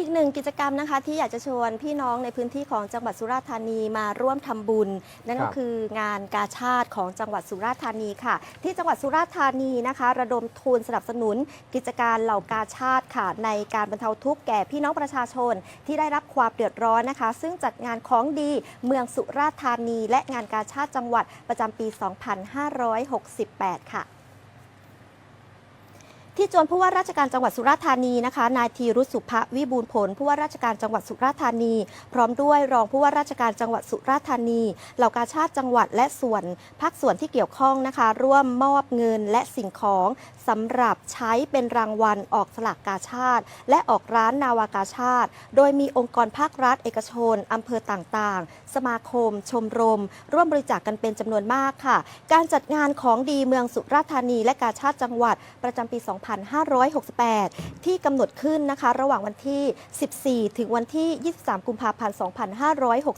อีกหนึ่งกิจกรรมนะคะที่อยากจะชวนพี่น้องในพื้นที่ของจังหวัดสุราษฎร์ธานีมาร่วมทำบุญ นั่นครัก็บคืองานกาชาติของจังหวัดสุราษฎร์ธานีค่ะ ที่จังหวัดสุราษฎร์ธานีนะคะ ระดมทุนสนับสนุน กิจการเหล่ากาชาติค่ะ ในการบรรเทาทุกข์แก่พี่น้องประชาชนที่ได้รับความเดือดร้อนนะคะ ซึ่งจัดงานของดีเมืองสุราษฎร์ธานี และงานกาชาติจังหวัดประจำปี 2568 ค่ะ ที่จวนผู้ว่าราชการจังหวัดสุราษฎร์ธานีนะคะ นายธีรุสุภวิบูลผล ผู้ว่าราชการจังหวัดสุราษฎร์ธานี พร้อมด้วยรองผู้ว่าราชการจังหวัดสุราษฎร์ธานีเหล่ากาชาติจังหวัดและส่วนภาคส่วนที่เกี่ยวข้องนะคะ ร่วมมอบเงินและสิ่งของสำหรับใช้เป็นรางวัลออกสลากกาชาติ และออกร้านนาวากาชาติ โดยมีองค์กรภาครัฐ เอกชนอำเภอต่างๆ สมาคม ชมรม ร่วมบริจาคกกันเป็นจำนวนมากค่ะ การจัดงานของดีเมืองสุราษฎร์ธานี และกาชาติจังหวัดประจำปี2 2568 ที่กำหนดขึ้นนะคะ ระหว่างวันที่ 14 ถึงวันที่ 23 กุมภาพันธ์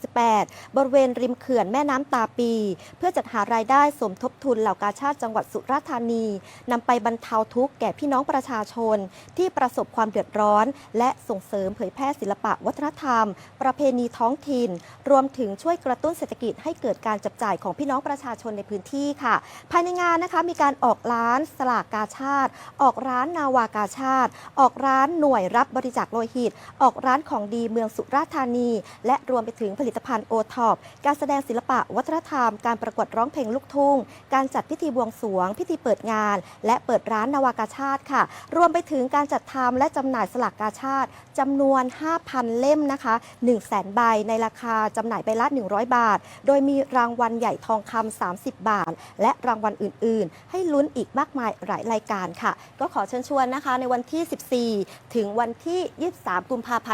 2568 บริเวณริมเขื่อนแม่น้ำตาปี เพื่อจัดหารายได้สมทบทุนเหล่ากาชาติจังหวัดสุราษฎร์ธานีนำไปบรรเทาทุกข์แก่พี่น้องประชาชน ที่ประสบความเดือดร้อน และส่งเสริมเผยแพร่ศิลปะวัฒนธรรม ประเพณีท้องถิ่น รวมถึงช่วยกระตุ้นเศรษฐกิจให้เกิดการจับจ่ายของพี่น้องประชาชนในพื้นที่ค่ะ ภายในงานนะคะมีการออกร้านสลากกาชาติออกอกร้านนาวากาชาติ ออกร้านหน่วยรับบริจาคโลหิต ออกร้านของดีเมืองสุราษฎร์ธานี และรวมไปถึงผลิตภัณฑ์โอท็อปการแสดงศิลปะวัฒนธรรม การประกวดร้องเพลงลูกทุ่ง การจัดพิธีบวงสรวง พิธีเปิดงาน และเปิดร้านนาวากาชาติค่ะ รวมไปถึงการจัดทำและจำหน่ายสลากกาชาติจำนวน 5,000 เล่มนะคะ1 0 0 0 0แใบในราคาจำหน่ายใบละ 100 บาท โดยมีรางวัลใหญ่ทองคำ30 บาท และรางวัลอื่น ๆ ให้ลุ้นอีกมากมายหลายรายการค่ะก็ขอเชิญชวนนะคะในวันที่ 14 ถึงวันที่ 23 กุมภาพันธ์